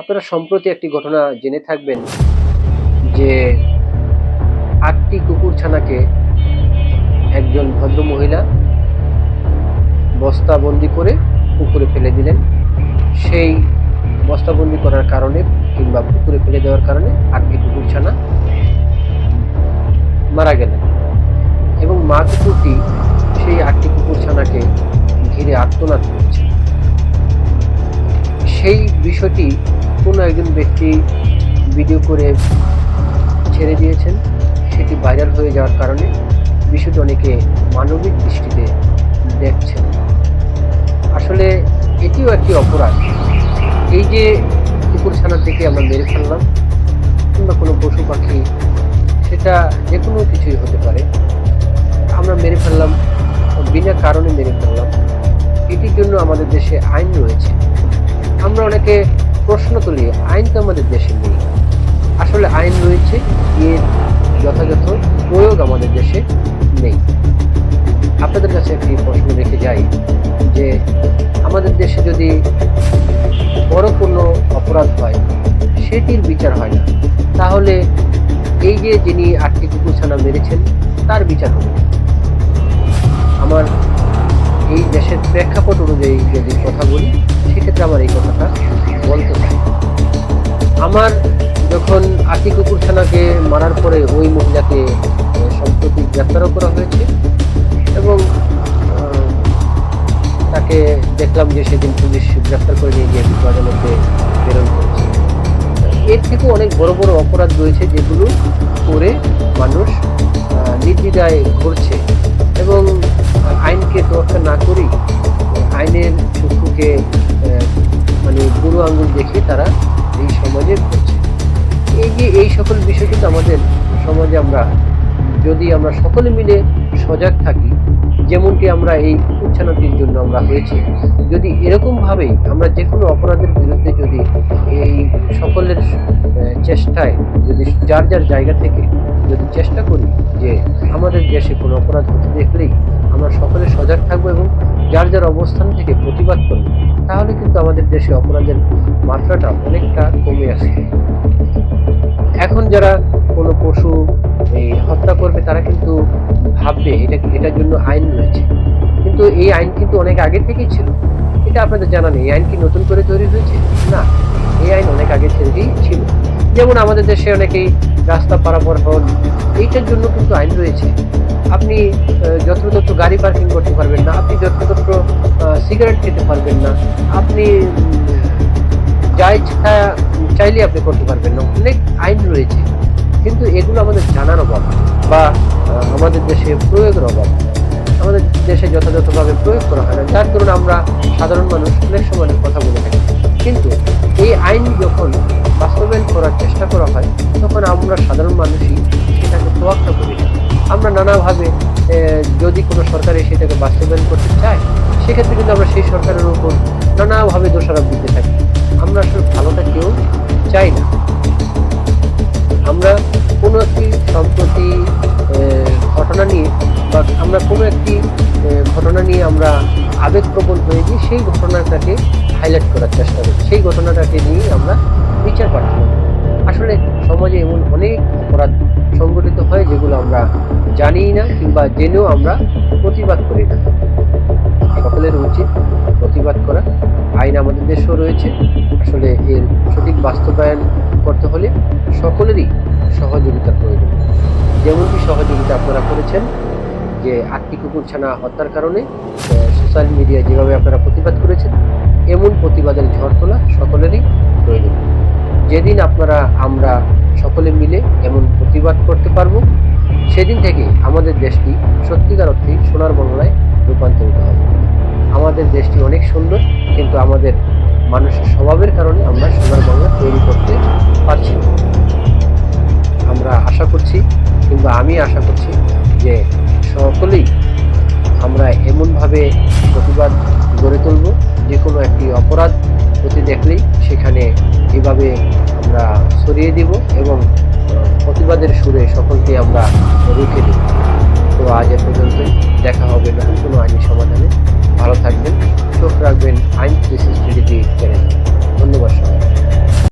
আপনারা সম্প্রতি একটি ঘটনা জেনে থাকবেন যে আটটি কুকুরছানাকে একজন ভদ্র মহিলা বস্তাবন্দি করে পুকুরে ফেলে দিলেন। সেই বস্তাবন্দি করার কারণে কিংবা পুকুরে ফেলে দেওয়ার কারণে আটটি কুকুরছানা মারা গেলেন এবং মা কুকুরটি সেই আটটি কুকুরছানাকে ঘিরে আত্মনাদ করছে। সেই বিষয়টি কোনো একজন ব্যক্তি ভিডিও করে ছেড়ে দিয়েছেন। সেটি ভাইরাল হয়ে যাওয়ার কারণে বিষয়টি অনেকে মানবিক দৃষ্টিতে দেখছেন। আসলে এটিও একটি অপরাধ। এই যে কুকুরছানা থেকে আমরা মেরে ফেললাম কিংবা কোনো পশু পাখি, সেটা যে কোনো কিছুই হতে পারে। আমরা মেরে ফেললাম বিনা কারণে মেরে ফেললাম। এটির জন্য আমাদের দেশে আইন রয়েছে। আমরা অনেকে প্রশ্ন তুলি, আইন তো আমাদের দেশে নেই। আসলে আইন রয়েছে, এর যথাযথ প্রয়োগ আমাদের দেশে নেই। আপনাদের কাছে একটি প্রশ্ন রেখে যাই, যে আমাদের দেশে যদি বড় কোনো অপরাধ হয়, সেটির বিচার হয় না, তাহলে এই যে যিনি আটটি কুকুরছানা মেরেছেন, তার বিচার হবে। আমার এই দেশের প্রেক্ষাপট অনুযায়ী যদি কথা বলি সেক্ষেত্রে আমার এই কথাটা বলতে চাই। আমার যখন আকি কুকুর কুকুরছানাকে মারার পরে ওই মহিলাকে সম্প্রতি গ্রেপ্তারও করা হয়েছে এবং তাকে দেখলাম যে সেদিন পুলিশ গ্রেপ্তার করে নিয়ে গিয়ে কিছু আদালতে প্রেরণ করেছে। এর থেকেও অনেক বড় বড় অপরাধ রয়েছে যেগুলো করে মানুষ আহ, নির্দ্বিধায় করছে এবং আইনকে তোয়াক্কা না করি আইনের চক্ষুকে মানে বুড়ো আঙুল দেখে তারা এই সমাজে করছে এই যে এই সকল বিষয় কিন্তু আমাদের সমাজে আমরা, যদি আমরা সকলে মিলে সজাগ থাকি যেমনটি আমরা এই উচ্ছানতির জন্য আমরা হয়েছি, যদি এরকমভাবেই আমরা যে কোনো অপরাধের বিরুদ্ধে যদি এই সকলের চেষ্টায় যদি যার যার জায়গা থেকে যদি চেষ্টা করি যে আমাদের দেশে কোনো অপরাধ হতে দেখলেই আমরা সকলে সজাগ থাকব এবং যার যার অবস্থান থেকে প্রতিবাদ করব, তাহলে কিন্তু আমাদের দেশে অপরাধের মাত্রাটা অনেকটা কমে আসবে। এখন যারা কোনো পশু এই হত্যা করবে, তারা কিন্তু ভাববে এটা এটার জন্য আইন রয়েছে। কিন্তু এই আইন কিন্তু অনেক আগে থেকেই ছিল। এটা আপনাদের জানা নেই, এই আইন কি নতুন করে তৈরি হয়েছে? না, এই আইন অনেক আগে থেকেই ছিল। যেমন আমাদের দেশে অনেকেই রাস্তা পারাপার হন, এইটার জন্য কিন্তু আইন রয়েছে। আপনি যত্রতত্র গাড়ি পার্কিং করতে পারবেন না, আপনি যত্রতত্র সিগারেট খেতে পারবেন না, আপনি যা ইচ্ছা চাইলে আপনি করতে পারবেন না। অনেক আইন রয়েছে। কিন্তু এগুলো আমাদের জানার অভাব বা আমাদের দেশে প্রয়োগের অভাব। আমাদের দেশে যথাযথভাবে প্রয়োগ করা হয় না। যার দরুন আমরা সাধারণ মানুষ অনেক সময় কথা বলে থাকি। কিন্তু এই আইন যখন বাস্তবায়ন করার চেষ্টা করা হয়, তখন আমরা সাধারণ মানুষই সেটাকে তোয়াক্কা করি। আমরা নানাভাবে যদি কোনো সরকারে সেটাকে বাস্তবায়ন করতে চায়, সেক্ষেত্রে কিন্তু আমরা সেই সরকারের উপর নানাভাবে দোষারোপ দিতে থাকি। আমরা আসলে ভালোটা কেউ চাই না। আমরা কোনো একটি সম্প্রতি ঘটনা নিয়ে বা আমরা কোনো একটি ঘটনা নিয়ে আমরা আবেগপ্রবণ হয়ে গিয়ে সেই ঘটনাটাকে হাইলাইট করার চেষ্টা করি। সেই ঘটনাটাকে নিয়ে আমরা বিচার করি। আসলে সমাজে এমন অনেক অপরাধ সংগঠিত হয় যেগুলো আমরা জানি না কিংবা জেনেও আমরা প্রতিবাদ করি না। সকলের উচিত প্রতিবাদ করা। আইন আমাদের দেশেও রয়েছে। আসলে এর সঠিক বাস্তবায়ন করতে হলে সকলেরই সহযোগিতার প্রয়োজন। যেমনটি সহযোগিতা আপনারা করেছেন যে আটটি কুকুরছানা হত্যার কারণে সোশ্যাল মিডিয়ায় যেভাবে আপনারা প্রতিবাদ করেছেন, এমন প্রতিবাদের ঝড় তোলা সকলেরই প্রয়োজন। যেদিন আপনারা, আমরা সকলে মিলে এমন প্রতিবাদ করতে পারব, সেদিন থেকে আমাদের দেশটি সত্যিকার অর্থে সোনার বাংলায় রূপান্তরিত হবে। আমাদের দেশটি অনেক সুন্দর, কিন্তু আমাদের মানুষের স্বভাবের কারণে আমরা সোনার বাংলা তৈরি করতে পারছি আমরা আশা করছি কিংবা আমি আশা করছি যে সকলেই আমরা এমনভাবে প্রতিবাদ গড়ে তুলব, যে কোনো একটি অপরাধ প্রতি দেখলেই সেখানে এভাবে আমরা সরিয়ে দিব এবং প্রতিবাদের সুরে সকলকে আমরা রুখে দেব। তো আজ এ পর্যন্তই, দেখা হবে নতুন কোনো আইনি সমাধানে। ভালো থাকবেন চোখ রাখবেন। আইন থ্রি সিক্সটি চ্যানেল ধন্যবাদ